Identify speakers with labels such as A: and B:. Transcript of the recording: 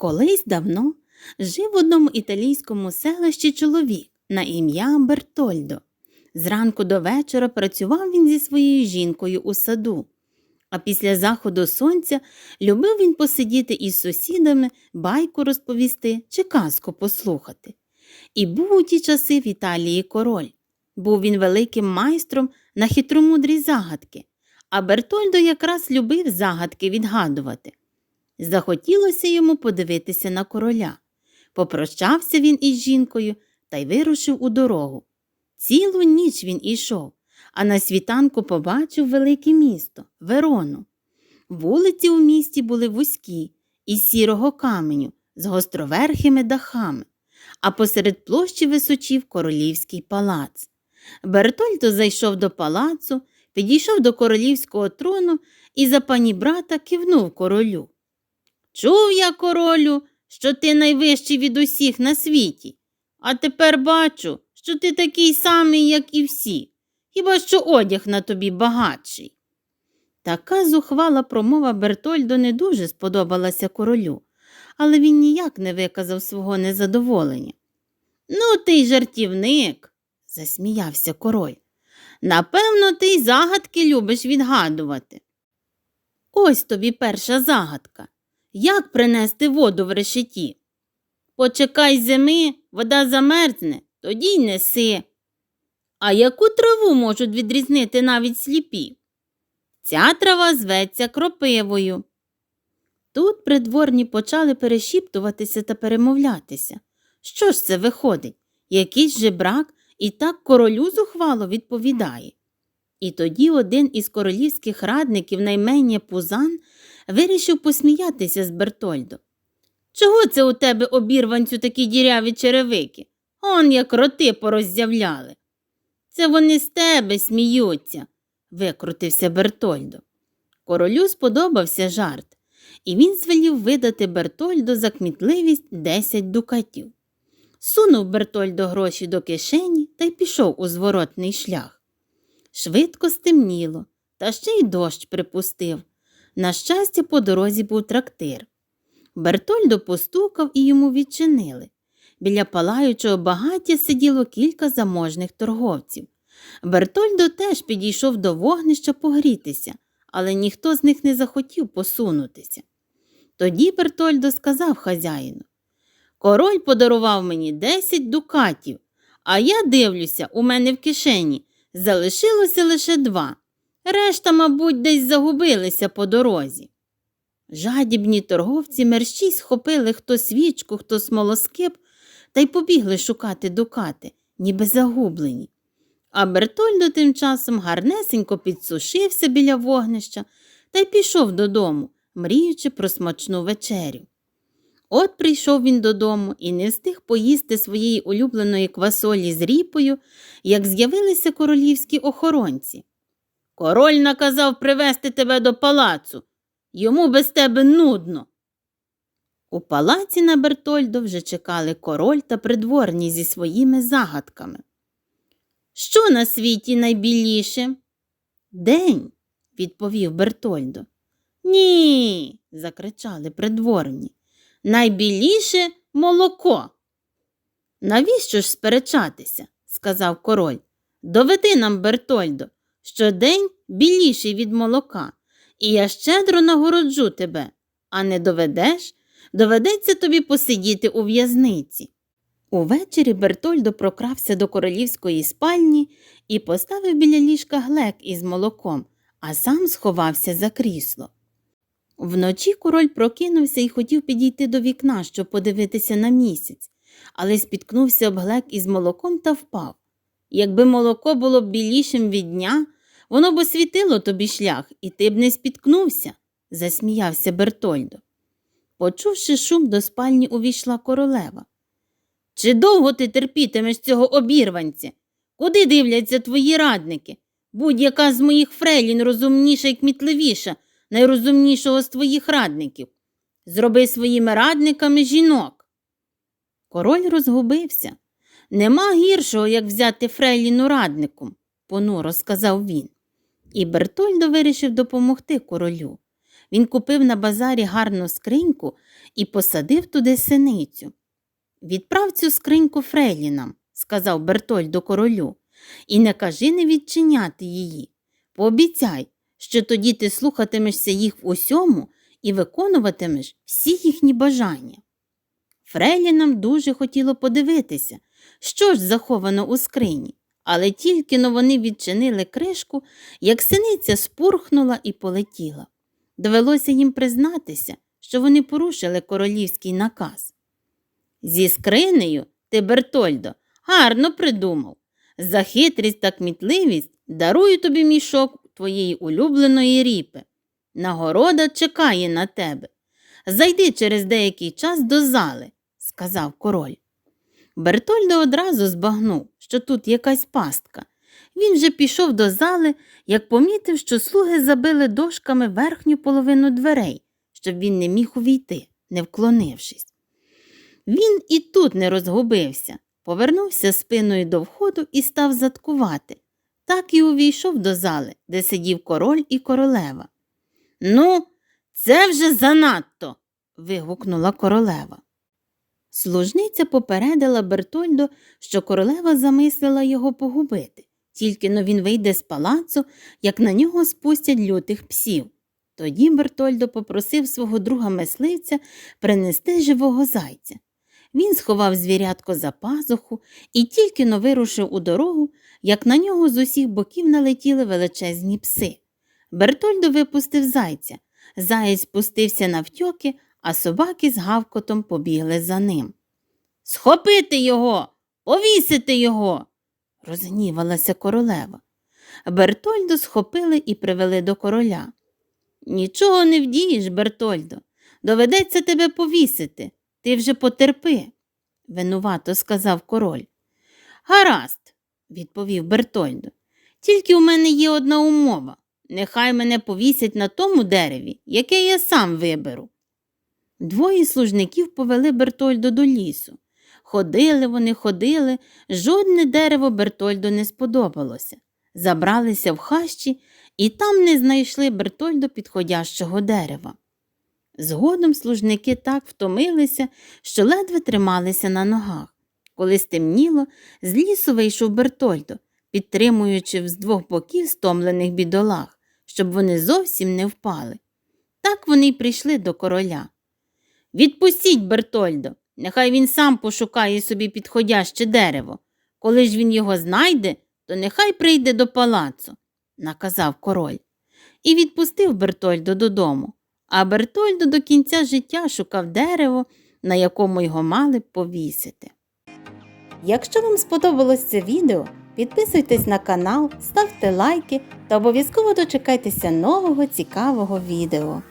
A: Колись давно жив в одному італійському селищі чоловік на ім'я Бертольдо. Зранку до вечора працював він зі своєю жінкою у саду, а після заходу сонця любив він посидіти із сусідами, байку розповісти чи казку послухати. І був у ті часи в Італії король. Був він великим майстром на хитромудрі загадки, а Бертольдо якраз любив загадки відгадувати. Захотілося йому подивитися на короля. Попрощався він із жінкою та й вирушив у дорогу. Цілу ніч він ішов, а на світанку побачив велике місто Верону. Вулиці у місті були вузькі, із сірого каменю, з гостроверхими дахами, а посеред площі височів королівський палац. Бертольдо зайшов до палацу, підійшов до королівського трону і за пані брата кивнув королю. Чув я, королю, що ти найвищий від усіх на світі, а тепер бачу, що ти такий самий, як і всі, хіба що одяг на тобі багатший. Така зухвала промова Бертольдо не дуже сподобалася королю, але він ніяк не виказав свого незадоволення. Ну, ти й жартівник, засміявся король. Напевно, ти й загадки любиш відгадувати. Ось тобі перша загадка. Як принести воду в решеті? Почекай зими, вода замерзне, тоді й неси. А яку траву можуть відрізнити навіть сліпі? Ця трава зветься кропивою. Тут придворні почали перешіптуватися та перемовлятися. Що ж це виходить? Якийсь же брак і так королю зухвало відповідає. І тоді один із королівських радників наймення Пузан вирішив посміятися з Бертольдо. Чого це у тебе обірванцю такі діряві черевики? Он як роти пороззявляли. Це вони з тебе сміються, викрутився Бертольдо. Королю сподобався жарт, і він звелів видати Бертольдо за кмітливість 10 дукатів. Сунув Бертольдо гроші до кишені та й пішов у зворотний шлях. Швидко стемніло, та ще й дощ припустив. На щастя, по дорозі був трактир. Бертольдо постукав і йому відчинили. Біля палаючого багаття сиділо кілька заможних торговців. Бертольдо теж підійшов до вогнища погрітися, але ніхто з них не захотів посунутися. Тоді Бертольдо сказав хазяїну Король подарував мені десять дукатів, а я дивлюся, у мене в кишені залишилося лише два. Решта, мабуть, десь загубилися по дорозі. Жадібні торговці мерщій схопили хто свічку, хто смолоскип та й побігли шукати дукати, ніби загублені. А Бертольдо тим часом гарнесенько підсушився біля вогнища та й пішов додому, мріючи про смачну вечерю. От прийшов він додому і не встиг поїсти своєї улюбленої квасолі з ріпою, як з'явилися королівські охоронці. Король наказав привезти тебе до палацу. Йому без тебе нудно. У палаці на Бертольдо вже чекали король та придворні зі своїми загадками. Що на світі найбіліше? День, відповів Бертольдо. Ні, закричали придворні. Найбіліше молоко. Навіщо ж сперечатися? сказав король. Доведи нам, Бертольдо, що день біліший від молока, і я щедро нагороджу тебе, а не доведеш, доведеться тобі посидіти у в'язниці. Увечері Бертольдо прокрався до королівської спальні і поставив біля ліжка глек із молоком, а сам сховався за крісло. Вночі король прокинувся і хотів підійти до вікна, щоб подивитися на місяць, але спіткнувся об глек із молоком та впав. Якби молоко було б білішим від дня, воно б освітило тобі шлях, і ти б не спіткнувся, засміявся Бертольдо. Почувши шум, до спальні увійшла королева. Чи довго ти терпітимеш цього обірванця? Куди дивляться твої радники? Будь-яка з моїх фрейлін розумніша і кмітливіша найрозумнішого з твоїх радників. Зроби своїми радниками жінок. Король розгубився. Нема гіршого, як взяти Фрейліну радником, понуро сказав він. І Бертольдо вирішив допомогти королю. він купив на базарі гарну скриньку і посадив туди синицю. Відправ цю скриньку Фрейлінам, сказав Бертольдо королю, і не кажи не відчиняти її. Пообіцяй, що тоді ти слухатимешся їх в усьому і виконуватимеш всі їхні бажання. Фрейлінам дуже хотіло подивитися, що ж заховано у скрині, але тільки но вони відчинили кришку, як синиця спурхнула і полетіла. Довелося їм признатися, що вони порушили королівський наказ. Зі скринею ти, Бертольдо, гарно придумав. За хитрість та кмітливість дарую тобі мішок твоєї улюбленої ріпи. Нагорода чекає на тебе. Зайди через деякий час до зали, сказав король. Бертольдо одразу збагнув, що тут якась пастка. Він вже пішов до зали, як помітив, що слуги забили дошками верхню половину дверей, щоб він не міг увійти, не вклонившись. Він і тут не розгубився, повернувся спиною до входу і став заткувати. Так і увійшов до зали, де сидів король і королева. Ну, це вже занадто. вигукнула королева. Служниця попередила Бертольдо, що королева замислила його погубити, тільки но він вийде з палацу, як на нього спустять лютих псів. Тоді Бертольдо попросив свого друга мисливця принести живого зайця. Він сховав звірятко за пазуху і тільки но вирушив у дорогу, як на нього з усіх боків налетіли величезні пси. Бертольдо випустив зайця. Заєць спустився навтьоки, а собаки з гавкотом побігли за ним. Схопити його, повісити його, розгнівалася королева. Бертольдо схопили і привели до короля. Нічого не вдієш, Бертольдо. Доведеться тебе повісити. Ти вже потерпи, винувато сказав король. Гаразд, відповів Бертольдо. Тільки у мене є одна умова. Нехай мене повісять на тому дереві, яке я сам виберу. Двоє служників повели Бертольдо до лісу. Ходили вони, ходили, жодне дерево Бертольдо не сподобалося. Забралися в хащі і там не знайшли Бертольдо підходящого дерева. Згодом служники так втомилися, що ледве трималися на ногах. Коли стемніло, з лісу вийшов Бертольдо, підтримуючи з двох боків стомлених бідолах, щоб вони зовсім не впали. Так вони й прийшли до короля. Відпустіть Бертольдо, нехай він сам пошукає собі підходяще дерево. Коли ж він його знайде, то нехай прийде до палацу, наказав король. І відпустив Бертольдо додому. А Бертольдо до кінця життя шукав дерево, на якому його мали повісити. Якщо вам сподобалось це відео, підписуйтесь на канал, ставте лайки та обов'язково дочекайтеся нового цікавого відео.